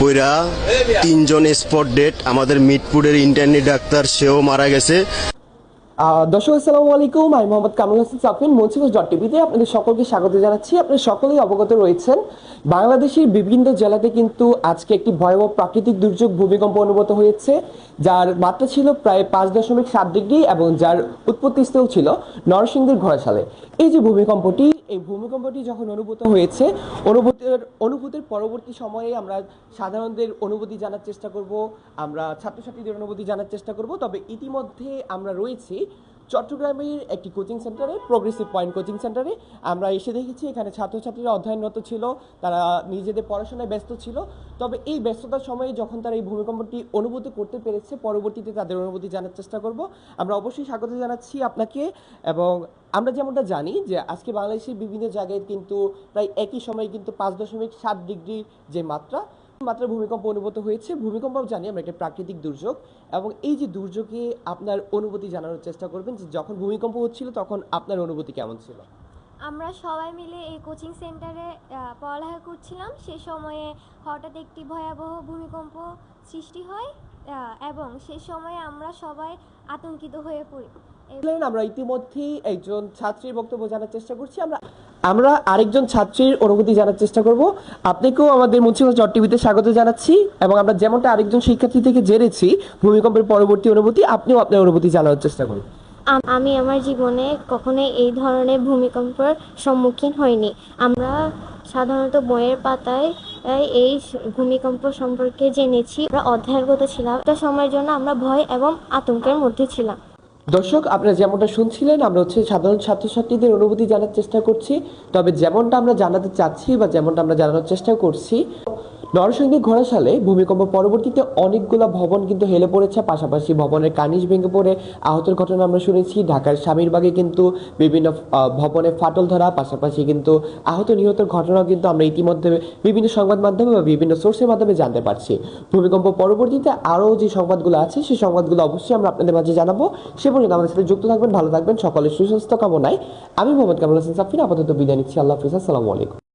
পইরা তিনজন spot date আমাদের মিটপুরের ইন্টারনেট ডাক্তার, সেও মারা গেছে। দর্শক, আসসালামু আলাইকুম। আমি মোহাম্মদ কামরুল হাসান সাফিন মঞ্চিকোষ ডট টিভিতে আপনাদের সকলকে স্বাগত জানাচ্ছি। আপনারা সকলেই অবগত রয়েছেন, বাংলাদেশের বিভিন্ন জেলাতে কিন্তু আজকে একটি ভয়াবহ প্রাকৃতিক দুর্যোগ ভূমিকম্প অনুভূত হয়েছে, যার মাত্রা ছিল প্রায় পাঁচ দশমিক সাত ডিগ্রি এবং যার উৎপত্তিস্থল ছিল নরসিংদীর ঘোড়াশালে। এই যে ভূমিকম্পটি এই ভূমিকম্পটি যখন অনুভূত হয়েছে, অনুভূতির অনুভূতির পরবর্তী সময়ে আমরা সাধারণদের অনুভূতি জানার চেষ্টা করব, আমরা ছাত্রছাত্রীদের অনুভূতি জানার চেষ্টা করব, তবে ইতিমধ্যে আমরা রয়েছি চট্টগ্রামের একটি কোচিং সেন্টারে, প্রোগ্রেসিভ পয়েন্ট কোচিং সেন্টারে। আমরা এসে দেখেছি, এখানে ছাত্রছাত্রীরা অধ্যয়নরত ছিল, তারা নিজেদের পড়াশোনায় ব্যস্ত ছিল, তবে এই ব্যস্ততার সময়ে যখন তারা এই ভূমিকম্পটি অনুভূতি করতে পেরেছে, পরবর্তীতে তাদের অনুভূতি জানার চেষ্টা করব। আমরা অবশ্যই স্বাগত জানাচ্ছি আপনাকে এবং আমরা যেমনটা জানি যে আজকে বাংলাদেশের বিভিন্ন জায়গায় কিন্তু প্রায় একই সময়ে কিন্তু পাঁচ দশমিক সাত ডিগ্রির যে মাত্রা মাত্রা ভূমিকম্প অনুভূত হয়েছে। ভূমিকম্প জানি আমরা একটা প্রাকৃতিক দুর্যোগ এবং এই যে দুর্যোগে আপনার অনুভূতি জানানোর চেষ্টা করবেন যে যখন ভূমিকম্প হচ্ছিল তখন আপনার অনুভূতি কেমন ছিল? আমরা সবাই মিলে এই কোচিং সেন্টারে পড়ালেখা করছিলাম। সে সময়ে হঠাৎ একটি ভয়াবহ ভূমিকম্প সৃষ্টি হয়। এবং সে সময়ে আমরা সবাই আতঙ্কিত হয়ে পড়ি। আমরা ইতিমধ্যেই একজন ছাত্রীর বক্তব্য জানার চেষ্টা করছি। আমরা আমরা আরেকজন ছাত্রীর অনুভূতি জানার চেষ্টা করব। আপনাকেও আমাদের মুন্সিগঞ্জ ডট টিভিতে স্বাগত জানাচ্ছি এবং আমরা যেমনটা আরেকজন শিক্ষার্থী থেকে জেনেছি, ভূমিকম্পের পরবর্তী অনুভূতি, আপনিও আপনার অনুভূতি জানানোর চেষ্টা করুন। আম- আমি আমার জীবনে কখনোই এই ধরনের ভূমিকম্পের সম্মুখীন হইনি। আমরা সাধারণত বইয়ের পাতায় এই ভূমিকম্প সম্পর্কে জেনেছি। আমরা অধ্যয়নগত ছিলাম। একটা সময়ের জন্য আমরা ভয় এবং আতঙ্কের মধ্যে ছিলাম। দর্শক, আপনারা যেমনটা শুনছিলেন, আমরা হচ্ছে সাধারণ ছাত্রছাত্রীদের অনুভূতি জানার চেষ্টা করছি। তবে যেমনটা আমরা জানাতে চাচ্ছি বা যেমনটা আমরা জানানোর চেষ্টা করছি নরসিংদী ঘোড়াশালে ভূমিকম্প পরবর্তীতে অনেকগুলো ভবন কিন্তু হেলে পড়েছে। পাশাপাশি ভবনের কানিজ ভেঙে পড়ে আহতের ঘটনা আমরা শুনেছি। ঢাকার স্বামীরবাগে কিন্তু বিভিন্ন ভবনে ফাটল ধরা, পাশাপাশি কিন্তু আহত নিহতের ঘটনাও কিন্তু আমরা ইতিমধ্যে বিভিন্ন সংবাদ মাধ্যমে বা বিভিন্ন সোর্সের মাধ্যমে জানতে পারছি। ভূমিকম্প পরবর্তীতে আরও যে সংবাদগুলো আছে, সেই সংবাদগুলো অবশ্যই আমরা আপনাদের মাঝে জানাব। সে পর্যন্ত আমাদের সাথে যুক্ত থাকবেন, ভালো থাকবেন, সকলের সুস্বাস্থ্য কামনায়। আমি মোহাম্মদ কামরুল হাসান সাফিন, আপাতত বিদায় নিচ্ছি। আল্লাহ হাফিজ, আসসালামু আলাইকুম।